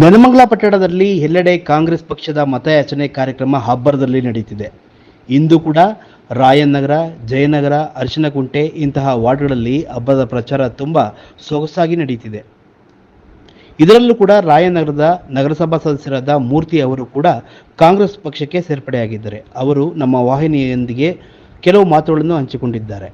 ನೆಲಮಂಗಲ ಪಟ್ಟಣದಲ್ಲಿ ಎಲ್ಲೆಡೆ ಕಾಂಗ್ರೆಸ್ ಪಕ್ಷದ ಮತಯಾಚನೆ ಕಾರ್ಯಕ್ರಮ ಹಬ್ಬರದಲ್ಲಿ ನಡೆಯುತ್ತಿದೆ ಇಂದು ಕೂಡ ರಾಯನಗರ, ಜಯನಗರ, ಅರಿಶಿನಕುಂಟೆ ಇಂತಹ ವಾರ್ಡ್ಗಳಲ್ಲಿ ಹಬ್ಬದ ಪ್ರಚಾರ ತುಂಬ ಸೊಗಸಾಗಿ ನಡೆಯುತ್ತಿದೆ ಇದರಲ್ಲೂ ಕೂಡ ರಾಯನಗರದ ನಗರಸಭಾ ಸದಸ್ಯರಾದ ಮೂರ್ತಿ ಅವರು ಕೂಡ ಕಾಂಗ್ರೆಸ್ ಪಕ್ಷಕ್ಕೆ ಸೇರ್ಪಡೆಯಾಗಿದ್ದಾರೆ. ಅವರು ನಮ್ಮ ವಾಹಿನಿಯೊಂದಿಗೆ ಕೆಲವು ಮಾತುಗಳನ್ನು ಹಂಚಿಕೊಂಡಿದ್ದಾರೆ.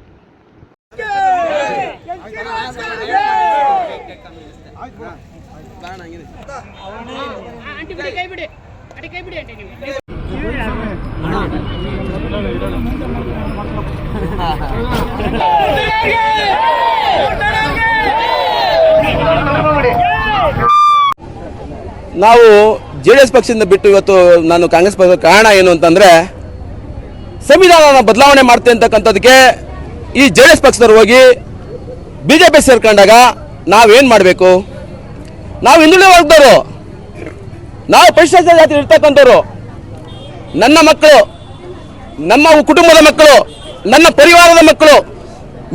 ನೀವು ಜೆ ಡಿ ಎಸ್ ಪಕ್ಷದಿಂದ ಬಿಟ್ಟು ಇವತ್ತು ನಾನು ಕಾಂಗ್ರೆಸ್ ಪಕ್ಷದ ಕಾರಣ ಏನು ಅಂತಂದ್ರೆ ಸಂವಿಧಾನನ ಬದಲಾವಣೆ ಮಾಡ್ತೇನೆ ಅಂತಕ್ಕಂಥದಕ್ಕೆ ಈ ಜೆ ಡಿ ಎಸ್ ಪಕ್ಷದವ್ರು ಹೋಗಿ ಬಿ ಜೆ ಪಿ ಸೇರ್ಕೊಂಡಾಗ ನಾವೇನು ಮಾಡಬೇಕು? ನಾವು ಹಿಂದುಳಿದ ನಾವು ಪರಿಶಿಷ್ಟ ಜಾತಿ ಇರ್ತಕ್ಕಂಥವ್ರು. ನನ್ನ ಮಕ್ಕಳು, ನಮ್ಮ ಕುಟುಂಬದ ಮಕ್ಕಳು, ನನ್ನ ಪರಿವಾರದ ಮಕ್ಕಳು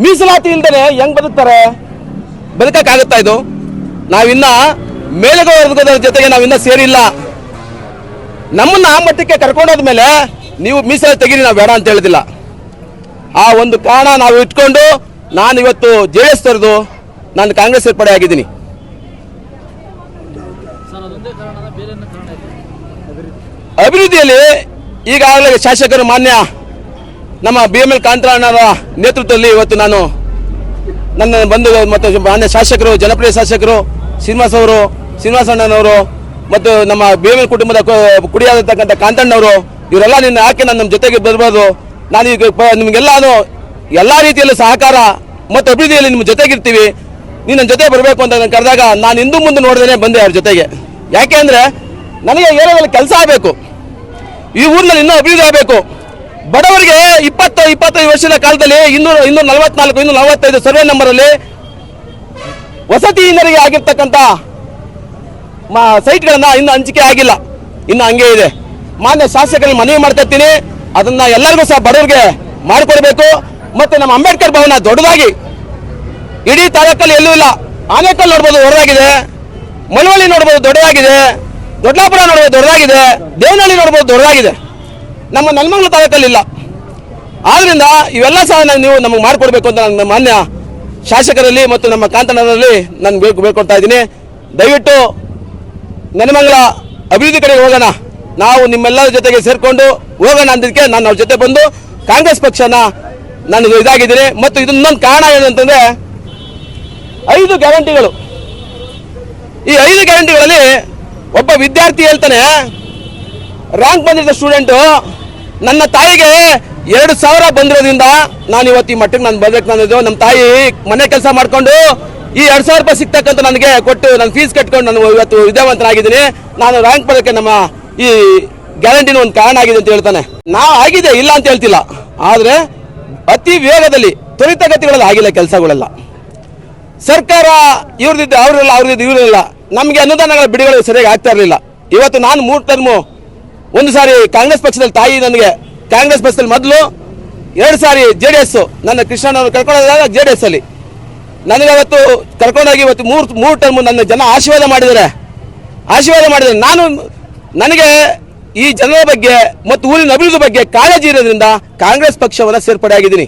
ಮೀಸಲಾತಿ ಇಲ್ದೇ ಹೆಂಗ್ ಬದುಕ್ತಾರೆ? ಬದುಕಕ್ಕಾಗುತ್ತಾ ಇದು? ನಾವಿನ್ನ ಮೇಲುಗ ವರ್ಗದ ಜೊತೆಗೆ ನಾವಿನ್ನ ಸೇರಿಲ್ಲ. ನಮ್ಮನ್ನ ಆ ಮಟ್ಟಕ್ಕೆ ಕರ್ಕೊಂಡೋದ್ಮೇಲೆ ನೀವು ಮೀಸಲಾತಿ ತೆಗೀರಿ, ನಾವು ಬೇಡ ಅಂತ ಹೇಳಿದಿಲ್ಲ. ಆ ಒಂದು ಕಾರಣ ನಾವು ಇಟ್ಕೊಂಡು ನಾನು ಇವತ್ತು ಜೆ ಎಸ್ ತೊರೆದು ನಾನು ಕಾಂಗ್ರೆಸ್ ಸೇರ್ಪಡೆ ಆಗಿದ್ದೀನಿ ಅಭಿವೃದ್ಧಿಯಲ್ಲಿ ಈಗಾಗಲೇ ಶಾಸಕರು ಮಾನ್ಯ ನಮ್ಮ ಬಿ ಎಂ ಎಲ್ ಕಾಂತರಾಣರ ನೇತೃತ್ವದಲ್ಲಿ ಇವತ್ತು ನಾನು ನನ್ನ ಬಂಧು ಮತ್ತು ಮಾನ್ಯ ಶಾಸಕರು, ಜನಪ್ರಿಯ ಶಾಸಕರು, ಶ್ರೀನಿವಾಸ್ ಅವರು, ಶ್ರೀನಿವಾಸ ಅಣ್ಣನವರು ಮತ್ತು ನಮ್ಮ ಬಿ ಎಂ ಎಲ್ ಕುಟುಂಬದ ಕುಡಿಯಾಗಿರ್ತಕ್ಕಂಥ ಕಾಂತಣ್ಣವರು, ಇವರೆಲ್ಲ ನಿನ್ನ ಯಾಕೆ ನಾನು ನಮ್ಮ ಜೊತೆಗೆ ಬರ್ಬೋದು. ನಾನು ಈಗ ನಿಮಗೆಲ್ಲಾನು ಎಲ್ಲ ರೀತಿಯಲ್ಲೂ ಸಹಕಾರ ಮತ್ತು ಅಭಿವೃದ್ಧಿಯಲ್ಲಿ ನಿಮ್ಮ ಜೊತೆಗಿರ್ತೀವಿ. ನೀನು ನನ್ನ ಜೊತೆ ಬರಬೇಕು ಅಂತ ನಾನು ಕರೆದಾಗ ನಾನು ಹಿಂದೂ ಮುಂದೆ ನೋಡ್ದೇನೆ ಬಂದೆ ಅವ್ರ ಜೊತೆಗೆ. ಯಾಕೆ ಅಂದರೆ ನನಗೆ ಏರಿಯಾದಲ್ಲಿ ಕೆಲಸ ಆಗಬೇಕು. ಈ ಊರಿನಲ್ಲಿ ಇನ್ನೂ ಅಭಿವೃದ್ಧಿ ಆಗಬೇಕು. ಬಡವರಿಗೆ ಇಪ್ಪತ್ತು, ಇಪ್ಪತ್ತೈದು ವರ್ಷದ ಕಾಲದಲ್ಲಿ ಇನ್ನೂರ ಇನ್ನೂರ ನಲವತ್ನಾಲ್ಕು ಇನ್ನೂರ ನಲವತ್ತೈದು ಸರ್ವೆ ನಂಬರಲ್ಲಿ ವಸತಿಹೀನರಿಗೆ ಆಗಿರ್ತಕ್ಕಂಥ ಮ- ಸೈಟ್ಗಳನ್ನ ಇನ್ನು ಹಂಚಿಕೆ ಆಗಿಲ್ಲ. ಇನ್ನು ಹಂಗೆ ಇದೆ. ಮಾನ್ಯ ಶಾಸಕರಿಗೆ ಮನವಿ ಮಾಡ್ತಾ ಇರ್ತೀನಿ. ಅದನ್ನ ಎಲ್ಲರಿಗೂ ಸಹ ಬಡವರಿಗೆ ಮಾಡಿಕೊಡ್ಬೇಕು. ಮತ್ತೆ ನಮ್ಮ ಅಂಬೇಡ್ಕರ್ ಭವನ ದೊಡ್ಡದಾಗಿ ಇಡೀ ತಾಲೂಕಲ್ಲಿ ಎಲ್ಲೂ ಇಲ್ಲ. ಆನೇಕಲ್ ನೋಡ್ಬೋದು ದೊಡ್ಡದಾಗಿದೆ ಮಳವಳ್ಳಿ ನೋಡ್ಬೋದು, ದೊಡ್ಡದಾಗಿದೆ. ದೊಡ್ಡಾಪುರ ನೋಡ್ಬೋದು, ದೊಡ್ಡದಾಗಿದೆ. ದೇವನಹಳ್ಳಿ ನೋಡ್ಬೋದು, ದೊಡ್ಡದಾಗಿದೆ. ನಮ್ಮ ನೆಲಮಂಗ್ಲ ತಾಲೂಕಲ್ಲಿ ಇಲ್ಲ ಆದ್ರಿಂದ ಇವೆಲ್ಲ ಸಹ ನೀವು ನಮಗೆ ಮಾಡಿಕೊಡ್ಬೇಕು ಅಂತ ನನ್ನ ಮಾನ್ಯ ಶಾಸಕರಲ್ಲಿ ಮತ್ತು ನಮ್ಮ ಕಾಂತನರಲ್ಲಿ ನಾನು ಬೇಕು ಬೇಡ್ಕೊಳ್ತಾ ಇದ್ದೀನಿ. ದಯವಿಟ್ಟು ನೆಲಮಂಗ್ಲ ಅಭಿವೃದ್ಧಿ ಕಡೆಗೆ ಹೋಗೋಣ. ನಾವು ನಿಮ್ಮೆಲ್ಲರ ಜೊತೆಗೆ ಸೇರಿಕೊಂಡು ಹೋಗೋಣ ಅಂದಕ್ಕೆ ನಾನು ಅವ್ರ ಜೊತೆ ಬಂದು ಕಾಂಗ್ರೆಸ್ ಪಕ್ಷನ ನಾನು ಇದಾಗಿದ್ದೀನಿ. ಮತ್ತು ಇದನ್ನೊಂದು ಕಾರಣ ಏನು ಅಂತಂದ್ರೆ ಐದು ಗ್ಯಾರಂಟಿಗಳು. ಈ ಐದು ಗ್ಯಾರಂಟಿಗಳಲ್ಲಿ ಒಬ್ಬ ವಿದ್ಯಾರ್ಥಿ ಹೇಳ್ತಾನೆ ರ್ಯಾಂಕ್ ಬಂದಿದ್ದ ಸ್ಟೂಡೆಂಟು ನನ್ನ ತಾಯಿಗೆ ಎರಡು ಸಾವಿರ ಬಂದಿರೋದ್ರಿಂದ ನಾನು ಇವತ್ತು ಈ ಮಟ್ಟಕ್ಕೆ ನಾನು ಬರ್ಬೇಕು ನನ್ನದು ನಮ್ಮ ತಾಯಿ ಮನೆ ಕೆಲಸ ಮಾಡ್ಕೊಂಡು ಈ ಎರಡು ಸಾವಿರ ರೂಪಾಯಿ ಸಿಗ್ತಕ್ಕಂಥ ನನಗೆ ಕೊಟ್ಟು ನನ್ನ ಫೀಸ್ ಕಟ್ಕೊಂಡು ನಾನು ಇವತ್ತು ವಿದ್ಯಾವಂತನಾಗಿದ್ದೀನಿ. ನಾನು ರ್ಯಾಂಕ್ ಬರೋಕ್ಕೆ ನಮ್ಮ ಈ ಗ್ಯಾರಂಟಿನ ಒಂದು ಕಾರಣ ಆಗಿದೆ ಅಂತ ಹೇಳ್ತಾನೆ. ನಾ ಆಗಿದೆ ಇಲ್ಲ ಅಂತ ಹೇಳ್ತಿಲ್ಲ. ಆದರೆ ಅತಿ ವೇಗದಲ್ಲಿ ತ್ವರಿತಗತಿಗಳಲ್ಲಿ ಆಗಿಲ್ಲ ಕೆಲಸಗಳೆಲ್ಲ. ಸರ್ಕಾರ ಇವ್ರದಿದ್ದು ಅವ್ರಲ್ಲ ಅವ್ರದ್ದು ಇವ್ರಿಲ್ಲ. ನಮಗೆ ಅನುದಾನಗಳ ಬಿಡುಗಡೆ ಸರಿಯಾಗಿ ಆಗ್ತಾ ಇರಲಿಲ್ಲ. ಇವತ್ತು ನಾನು ಮೂರು ಟರ್ಮು, ಒಂದು ಸಾರಿ ಕಾಂಗ್ರೆಸ್ ಪಕ್ಷದಲ್ಲಿ ತಾಯಿ ನನಗೆ, ಕಾಂಗ್ರೆಸ್ ಪಕ್ಷದಲ್ಲಿ ಮೊದಲು, ಎರಡು ಸಾರಿ ಜೆ ಡಿ ಎಸ್ ನನ್ನ ಕೃಷ್ಣನವರು ಕರ್ಕೊಂಡೋದಾಗ ಜೆ ಡಿ ಎಸ್ ಅಲ್ಲಿ. ನನಗೆ ಅವತ್ತು ಕರ್ಕೊಂಡೋಗಿ ಇವತ್ತು ಮೂರು ಮೂರು ಟರ್ಮು ನನ್ನ ಜನ ಆಶೀರ್ವಾದ ಮಾಡಿದ್ದಾರೆ. ಆಶೀರ್ವಾದ ಮಾಡಿದ್ದಾರೆ. ನಾನು, ನನಗೆ ಈ ಜನರ ಬಗ್ಗೆ ಮತ್ತು ಊರಿನ ಅಭಿವೃದ್ಧಿ ಬಗ್ಗೆ ಕಾಳಜಿ ಇರೋದ್ರಿಂದ ಕಾಂಗ್ರೆಸ್ ಪಕ್ಷವನ್ನು ಸೇರ್ಪಡೆ ಆಗಿದ್ದೀನಿ